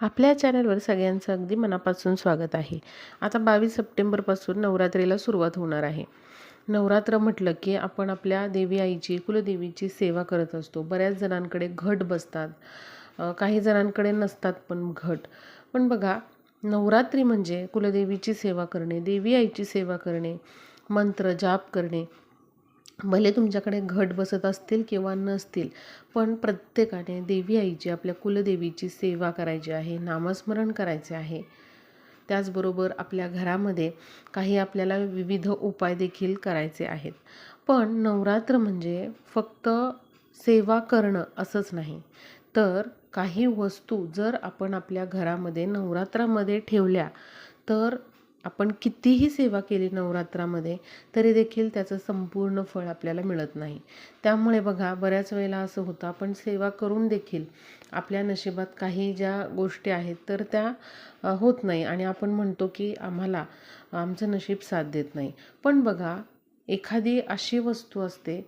आपल्या चॅनलवर सगळ्यांचं अगदी मनापासून स्वागत आहे. आता बावीस सप्टेंबरपासून नवरात्रीला सुरुवात होणार आहे. नवरात्र म्हटलं की आपण आपल्या देवी आईची कुलदेवीची सेवा करत असतो. बऱ्याच जणांकडे घट बसतात. काही जणांकडे नसतात पण घट. पण बघा नवरात्री म्हणजे कुलदेवीची सेवा करणे देवी आईची सेवा करणे मंत्र जाप करणे भले तुमच्याकडे घट बसत असतील किंवा नसतील पण प्रत्येकाने देवी आईची आपल्या कुलदेवीची सेवा करायची आहे नामस्मरण करायचे आहे. त्याचबरोबर आपल्या घरामध्ये काही आपल्याला विविध उपाय देखील करायचे आहेत. पण नवरात्र म्हणजे फक्त सेवा करणं असंच नाही. तर काही वस्तू जर आपण आपल्या घरामध्ये नवरात्रामध्ये ठेवल्या तर आपण कितीही सेवा केली नवरात्रामध्ये तरी देखील त्याचं संपूर्ण फळ आपल्याला मिळत नाही. त्यामुळे बघा बऱ्याच वेळेला असं होतं आपण सेवा करून देखील आपल्या नशिबात काही ज्या गोष्टी आहेत तर त्या होत नाही. आणि आपण म्हणतो की आम्हाला आमचं नशीब साथ देत नाही. पण बघा एखादी अशी वस्तू असते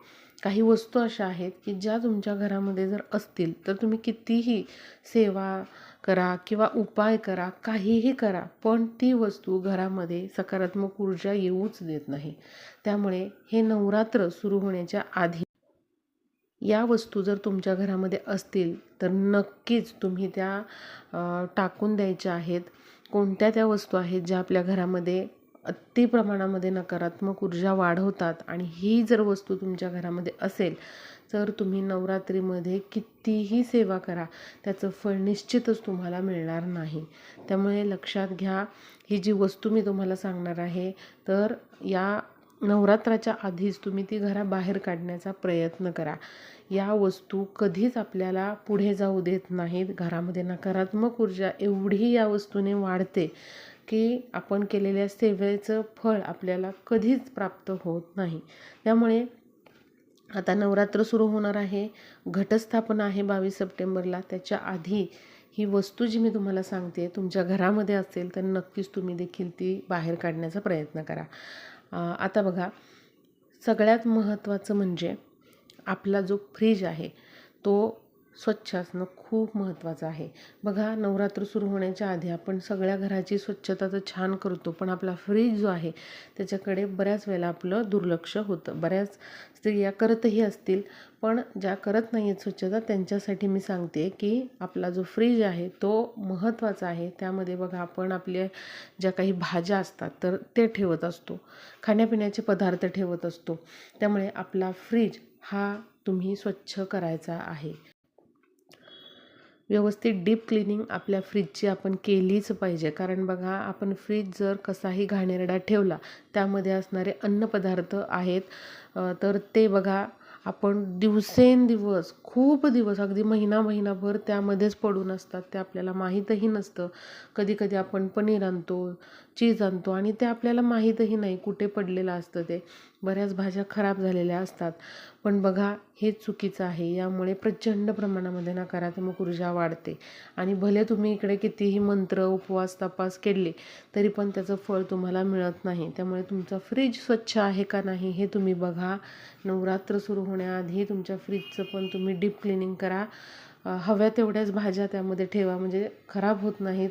काही वस्तू अशा आहेत की ज्या तुमच्या घरामध्ये जर असतील तर तुम्ही कितीही सेवा करा किंवा उपाय करा काहीही करा पण ती वस्तू घरामध्ये सकारात्मक ऊर्जा येऊच देत नाही. त्यामुळे हे नवरात्र सुरू होण्याच्या आधी या वस्तू जर तुमच्या घरामध्ये असतील तर नक्कीच तुम्ही त्या टाकून द्यायच्या आहेत. कोणत्या त्या वस्तू आहेत ज्या आपल्या घरामध्ये अति प्रमाणामध्ये नकारात्मक ऊर्जा वाढवतात आणि ही जर वस्तू तुमच्या घरामध्ये असेल तर तुम्ही नवरात्रीमध्ये कितीही सेवा करा त्याचं फळ निश्चितच तुम्हाला मिळणार नाही. त्यामुळे लक्षात घ्या ही जी वस्तू मी तुम्हाला सांगणार आहे तर या नवरात्राच्या आधीच तुम्ही ती घराबाहेर काढण्याचा प्रयत्न करा. या वस्तू कधीच आपल्याला पुढे जाऊ देत नाहीत. घरामध्ये नकारात्मक ऊर्जा एवढी या वस्तूने वाढते की आपण केलेल्या सेवेचं फळ आपल्याला कधीच प्राप्त होत नाही. त्यामुळे आता नवरात्र सुरू होणार आहे. घटस्थापना आहे बावीस सप्टेंबरला. त्याच्या आधी ही वस्तू जी मी तुम्हाला सांगते तुमच्या घरामध्ये असेल तर नक्कीच तुम्ही देखील ती बाहेर काढण्याचा प्रयत्न करा. आता बघा सगळ्यात महत्त्वाचं म्हणजे आपला जो फ्रीज आहे तो स्वच्छ असणं खूप महत्त्वाचं आहे. बघा नवरात्र सुरू होण्याच्या आधी आपण सगळ्या घराची स्वच्छता तर छान करतो पण आपला फ्रीज जो आहे त्याच्याकडे बऱ्याच वेळेला आपलं दुर्लक्ष होतं. बऱ्याच स्त्रिया करतही असतील पण ज्या करत नाही आहेत स्वच्छता त्यांच्यासाठी मी सांगते की आपला जो फ्रीज आहे तो महत्त्वाचा आहे. त्यामध्ये बघा आपण आपल्या ज्या काही भाज्या असतात तर ते ठेवत असतो. खाण्यापिण्याचे पदार्थ ठेवत असतो. त्यामुळे आपला फ्रीज हा तुम्ही स्वच्छ करायचा आहे. व्यवस्थित डीप क्लिनिंग आपल्या फ्रीजची आपण केलीच पाहिजे. कारण बघा आपण फ्रीज जर कसाही घाणेरडा ठेवला त्यामध्ये असणारे अन्नपदार्थ आहेत तर ते बघा आपण दिवसेंदिवस खूप दिवस अगदी महिना महिनाभर त्यामध्येच पडून असतात. ते आपल्याला माहीतही नसतं. कधी कधी आपण पनीर आणतो चीज आणतो आणि ते आपल्याला माहीतही नाही कुठे पडलेलं असतं ते. बऱ्याच भाज्या खराब झालेल्या असतात. पण बघा हे चुकीचं आहे. यामुळे प्रचंड प्रमाणामध्ये नकारात्मक ऊर्जा वाढते. आणि भले तुम्ही इकडे कितीही मंत्र उपवास तपास केले तरी पण त्याचं फळ तुम्हाला मिळत नाही. त्यामुळे तुमचा फ्रीज स्वच्छ आहे का नाही हे तुम्ही बघा. नवरात्र सुरू होण्याआधी तुमच्या फ्रीजचं पण तुम्ही डीप क्लिनिंग करा. हव्या तेवढ्याच भाज्या त्यामध्ये ठेवा. म्हणजे खराब होत नाहीत.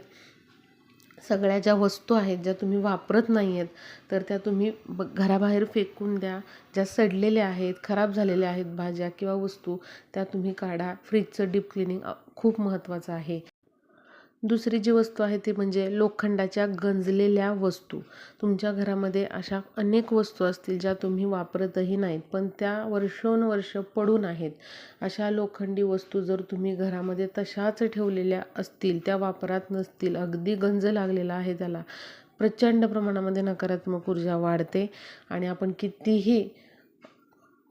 सगळ्या ज्या वस्तू आहेत ज्या तुम्ही वापरत नाही आहेत तर त्या तुम्ही ब घराबाहेर फेकून द्या. ज्या सडलेल्या आहेत खराब झालेल्या आहेत भाज्या किंवा वस्तू त्या तुम्ही काढा. फ्रीजचं डीप क्लिनिंग खूप महत्त्वाचं आहे. दुसरी जी वस्तू आहे ती म्हणजे लोखंडाच्या गंजलेल्या वस्तू. तुमच्या घरामध्ये अशा अनेक वस्तू असतील ज्या तुम्ही वापरतही नाहीत पण त्या वर्षोनवर्ष पडून आहेत. अशा लोखंडी वस्तू जर तुम्ही घरामध्ये तशाच ठेवलेल्या असतील त्या वापरात नसतील अगदी गंज लागलेला आहे त्याला. प्रचंड प्रमाणामध्ये नकारात्मक ऊर्जा वाढते आणि आपण कितीही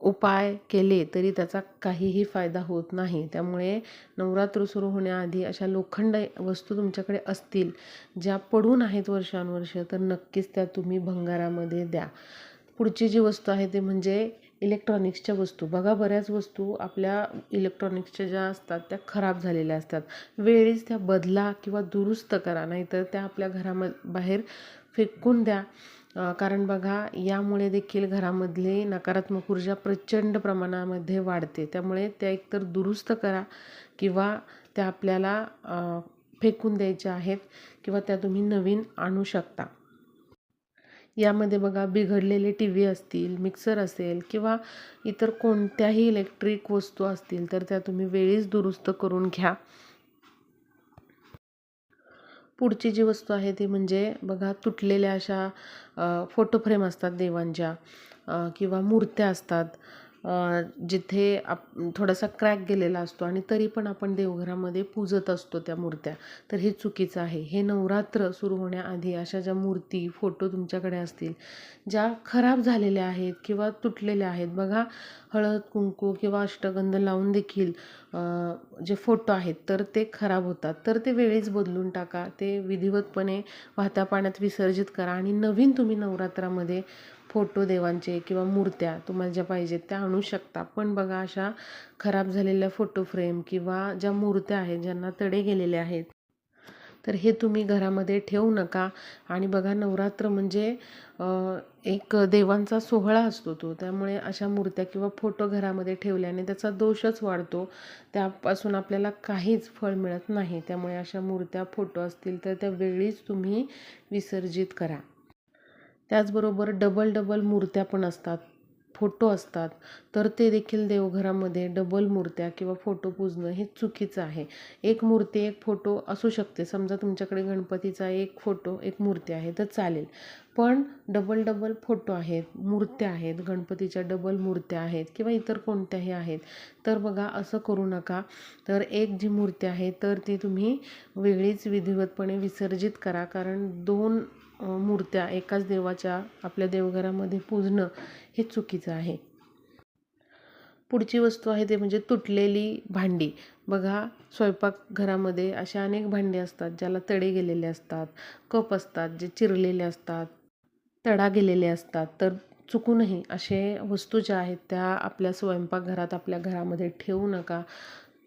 उपाय केले तरी त्याचा काहीही फायदा होत नाही. त्यामुळे नवरात्र सुरू होण्याआधी अशा लोखंड वस्तू तुमच्याकडे असतील ज्या पडून आहेत वर्षानुवर्ष तर नक्कीच त्या तुम्ही भंगारामध्ये द्या. पुढची जी वस्तू आहे ते म्हणजे इलेक्ट्रॉनिक्सच्या वस्तू. बघा बऱ्याच वस्तू आपल्या इलेक्ट्रॉनिक्सच्या ज्या असतात त्या खराब झालेल्या असतात. वेळीच त्या बदला किंवा दुरुस्त करा नाहीतर त्या आपल्या घराम बाहेर फेकून द्या. कारण बघा यामुळे देखील घरामधले नकारात्मक ऊर्जा प्रचंड प्रमाणामध्ये वाढते. त्यामुळे त्या एकतर दुरुस्त करा किंवा त्या आपल्याला फेकून द्यायच्या आहेत किंवा त्या तुम्ही नवीन आणू शकता. यामध्ये बघा बिघडलेले टी व्ही असतील मिक्सर असेल किंवा इतर कोणत्याही इलेक्ट्रिक वस्तू असतील तर त्या तुम्ही वेळीच दुरुस्त करून घ्या. पुढची जी वस्तू आहे ती म्हणजे बघा तुटलेल्या अशा फोटो फ्रेम असतात देवांच्या किंवा मूर्त्या असतात. जिथे आप थोडासा क्रॅक गेलेला असतो आणि तरी पण आपण देवघरामध्ये पूजत असतो त्या मूर्त्या. तर हे चुकीचं आहे. हे नवरात्र सुरू होण्याआधी अशा ज्या मूर्ती फोटो तुमच्याकडे असतील ज्या खराब झालेल्या आहेत किंवा तुटलेल्या आहेत बघा हळद कुंकू किंवा अष्टगंध लावून देखील जे फोटो आहेत तर ते खराब होतात. तर ते वेळीच बदलून टाका. ते विधिवतपणे वाहत्या पाण्यात विसर्जित करा आणि नवीन तुम्ही नवरात्रामध्ये फोटो देवांचे किंवा मूर्त्या तुम्हाला ज्या पाहिजेत त्या आणू शकता. पण बघा अशा खराब झालेल्या फोटो फ्रेम किंवा ज्या मूर्त्या आहेत ज्यांना तडे गेलेले आहेत तर हे तुम्ही घरामध्ये ठेवू नका. आणि बघा नवरात्र म्हणजे एक देवांचा सोहळा असतो तो. त्यामुळे अशा मूर्त्या किंवा फोटो घरामध्ये ठेवल्याने त्याचा दोषच वाढतो. त्यापासून आपल्याला काहीच फळ मिळत नाही. त्यामुळे अशा मूर्त्या फोटो असतील तर त्या वेळीच तुम्ही विसर्जित करा. त्याचबरोबर डबल डबल मूर्त्या पण असतात. फोटो असतात. तर ते देखील देवघरामध्ये डबल मूर्त्या किंवा फोटो पूजणं हे चुकीचं आहे. एक मूर्ती एक फोटो असू शकते. समजा तुमच्याकडे गणपतीचा एक फोटो एक मूर्ती आहे तर चालेल. पण डबल डबल फोटो आहेत मूर्त्या आहेत गणपतीच्या डबल मूर्त्या आहेत किंवा इतर कोणत्याही आहेत तर बघा असं करू नका. तर एक जी मूर्ती आहे तर ती तुम्ही वेगळीच विधिवतपणे विसर्जित करा. कारण दोन मूर्त्या एकाच देवाच्या आपल्या देवघरामध्ये पूजणं हे चुकीचं आहे. पुढची वस्तू आहे ते म्हणजे तुटलेली भांडी. बघा स्वयंपाकघरामध्ये अशा अनेक भांडी असतात ज्याला तडे गेलेले असतात कप असतात जे चिरलेले असतात तडा गेलेले असतात. तर चुकूनही असे वस्तू ज्या आहेत त्या आपल्या स्वयंपाकघरात आपल्या घरामध्ये ठेवू नका.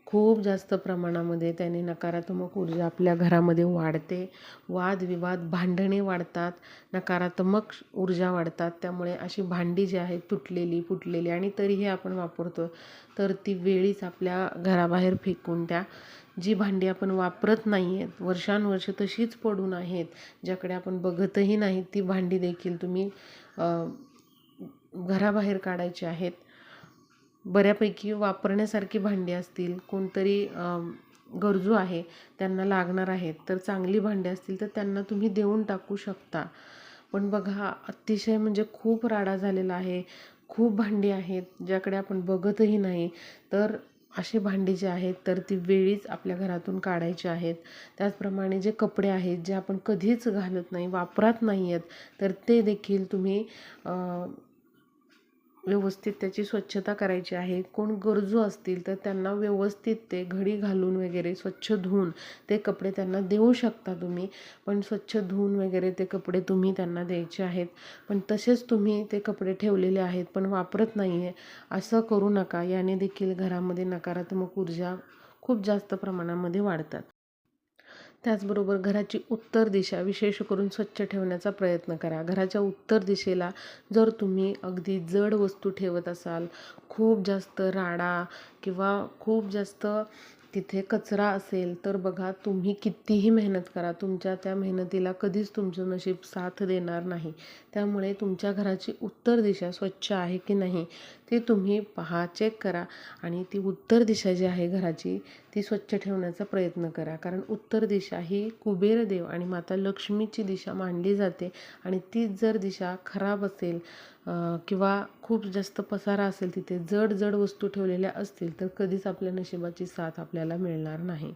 खूप जास्त प्रमाणामध्ये त्याने नकारात्मक ऊर्जा आपल्या घरामध्ये वाढते. वादविवाद भांडणे वाढतात. नकारात्मक ऊर्जा वाढतात. त्यामुळे अशी भांडी जी आहेत तुटलेली फुटलेली आणि तरीही आपण वापरतो तर ती वेळीच आपल्या घराबाहेर फेकून द्या. जी भांडी आपण वापरत नाही आहेत वर्षानुवर्ष तशीच पडून आहेत ज्याकडे आपण बघतही नाही ती भांडी देखील तुम्ही घराबाहेर काढायची आहेत. बऱ्यापैकी वापरण्यासारखी भांडी असतील कोणतरी गरजू आहे त्यांना लागणार आहेत तर चांगली भांडी असतील तर त्यांना तुम्ही देऊन टाकू शकता. पण बघा अतिशय म्हणजे खूप राडा झालेला आहे. खूप भांडी आहेत ज्याकडे आपण बघतही नाही. तर असे भांडी जे आहेत तर ती वेळीच आपल्या घरातून काढायची आहेत. त्याचप्रमाणे जे कपडे आहेत जे आपण कधीच घालत नाही वापरात नाही आहेत तर ते देखील तुम्ही व्यवस्थित त्याची स्वच्छता करायची आहे. कोण गरजू असतील तर त्यांना व्यवस्थित ते घडी घालून वगैरे स्वच्छ धुवून ते कपडे त्यांना देऊ शकता तुम्ही. पण स्वच्छ धुवून वगैरे ते कपडे तुम्ही त्यांना द्यायचे आहेत. पण तसेच तुम्ही ते कपडे ठेवलेले आहेत पण वापरत नाही आहे असं करू नका. याने देखील घरामध्ये नकारात्मक ऊर्जा खूप जास्त प्रमाणामध्ये वाढतात. त्याचबरोबर घराची उत्तर दिशा विशेष करून स्वच्छ ठेवण्याचा प्रयत्न करा. घराच्या उत्तर दिशेला जर तुम्ही अगदी जड वस्तू ठेवत असाल खूप जास्त राडा किंवा खूप जास्त तिथे कचरा असेल तर बघा तुम्ही कितीही मेहनत करा तुमच्या त्या मेहनतीला कधीच तुमचं नशीब साथ देणार नाही. त्यामुळे तुमच्या घराची उत्तर दिशा स्वच्छ आहे की नाही ते तुम्ही पहा चेक करा आणि ती उत्तर दिशा जी आहे घराची ती स्वच्छ ठेवण्याचा प्रयत्न करा. कारण उत्तर दिशा ही कुबेरदेव आणि माता लक्ष्मीची दिशा मानली जाते आणि तीच जर दिशा खराब असेल किंवा खूप जास्त पसारा असेल तिथे जड जड वस्तू ठेवलेल्या असतील तर कधीच आपल्या नशिबाची साथ आपल्याला मिळणार नाही.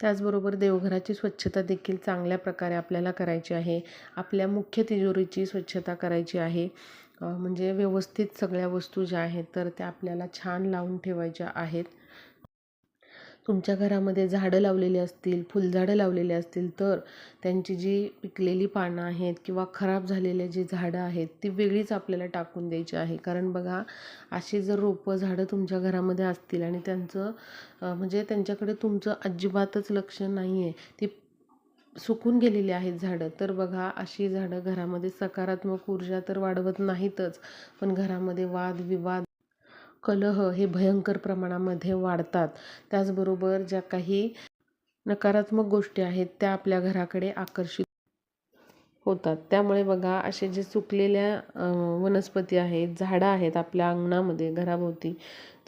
त्याचबरोबर देवघराची स्वच्छता देखील चांगल्या प्रकारे आपल्याला करायची आहे. आपल्या मुख्य तिजोरीची स्वच्छता करायची आहे. म्हणजे व्यवस्थित सगळ्या वस्तू ज्या आहेत तर त्या आपल्याला छान लावून ठेवायच्या आहेत. तुमच्या घरामध्ये झाडं लावलेली असतील फुलझाडं लावलेली असतील तर त्यांची जी पिकलेली पानं आहेत किंवा खराब झालेले जे झाडं आहेत ती वेगळीच आपल्याला टाकून द्यायची आहे. कारण बघा अशी जर रोपं झाडं तुमच्या घरामध्ये असतील आणि त्यांचं म्हणजे त्यांच्याकडे तुमचं अजिबातच लक्ष नाही आहे ती सुकून गेलेली आहेत झाडं तर बघा अशी झाडं घरामध्ये सकारात्मक ऊर्जा तर वाढवत नाहीतच पण घरामध्ये वाद विवाद कलह हे भयंकर प्रमाणामध्ये वाढतात. त्याचबरोबर ज्या काही नकारात्मक गोष्टी आहेत त्या आपल्या घराकडे आकर्षित होतात. त्यामुळे बघा असे जे सुकलेल्या वनस्पती आहेत झाडं आहेत आपल्या अंगणामध्ये घराभोवती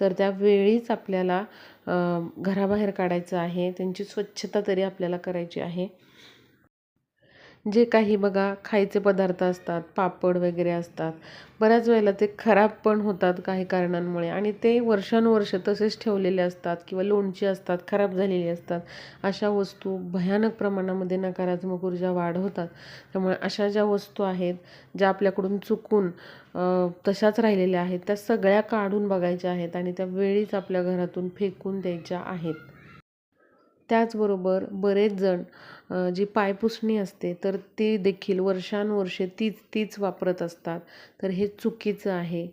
तर त्या वेळीच आपल्याला घराबाहेर काढायचं आहे. त्यांची स्वच्छता तरी आपल्याला करायची आहे. जे काही बघा खायचे पदार्थ असतात पापड वगैरे असतात. बऱ्याच वेळेला ते खराब पण होतात काही कारणांमुळे आणि ते वर्षानुवर्ष तसेच ठेवलेले असतात किंवा लोणची असतात खराब झालेली असतात. अशा वस्तू भयानक प्रमाणामध्ये नकारात्मक ऊर्जा वाढवतात. त्यामुळे अशा ज्या वस्तू आहेत ज्या आपल्याकडून चुकून तशाच राहिलेल्या आहेत त्या सगळ्या काढून बघायच्या आहेत आणि त्या वेळीच आपल्या घरातून फेकून द्यायच्या आहेत. त्याचबरोबर बरेच जण जी पायपुसणी असते तर ती देखील वर्षानुवर्षे तीच तीच वापरत असतात. तर हे चुकीचं आहे.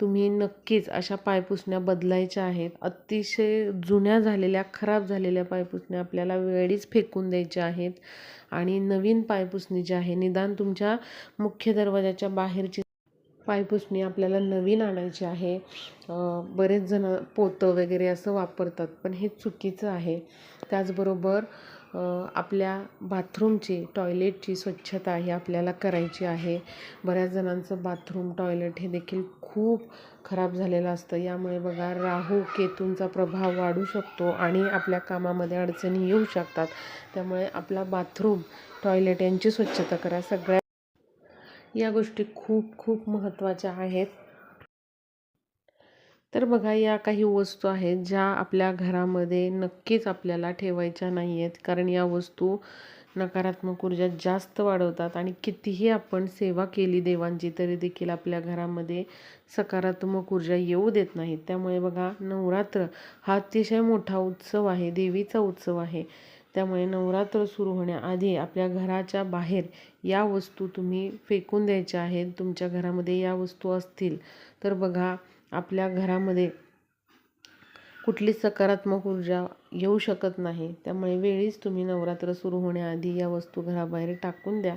तुम्ही नक्कीच अशा पायपुसण्या बदलायच्या आहेत. अतिशय जुन्या झालेल्या खराब झालेल्या पायपुसण्या आपल्याला वेळीच फेकून द्यायच्या आहेत. आणि नवीन पायपुसणी जी आहे निदान तुमच्या मुख्य दरवाजाच्या बाहेरची पायपुसणी आपल्याला नवीन आणायची आहे. बरेच जण पोतं वगैरे असं वापरतात पण हे चुकीचं आहे. त्याचबरोबर आपल्या बाथरूमची टॉयलेटची स्वच्छता ही आपल्याला करायची आहे. बऱ्याच जणांचं बाथरूम टॉयलेट हे देखील खूप खराब झालेलं असतं. यामुळे बघा राहू केतूंचा प्रभाव वाढू शकतो आणि आपल्या कामामध्ये अडचणी येऊ शकतात. त्यामुळे आपला बाथरूम टॉयलेट यांची स्वच्छता करा. सगळ्या या गोष्टी खूप खूप महत्त्वाच्या आहेत. तर बघा या काही वस्तू आहेत ज्या आपल्या घरामध्ये नक्कीच आपल्याला ठेवायच्या नाही आहेत कारण या वस्तू नकारात्मक ऊर्जा जास्त वाढवतात आणि कितीही आपण सेवा केली देवांची तरी देखील आपल्या घरामध्ये सकारात्मक ऊर्जा येऊ देत नाहीत. त्यामुळे बघा नवरात्र हा अतिशय मोठा उत्सव आहे देवीचा उत्सव आहे. त्यामुळे नवरात्र सुरू होण्याआधी आपल्या घराच्या बाहेर या वस्तू तुम्ही फेकून द्यायच्या आहेत. तुमच्या घरामध्ये या वस्तू असतील. तर बघा आपल्या घरामध्ये कुठली सकारात्मक ऊर्जा येऊ शकत नाही. त्यामुळे वेळीच तुम्ही नवरात्र सुरू होण्याआधी या वस्तू घराबाहेर टाकून द्या.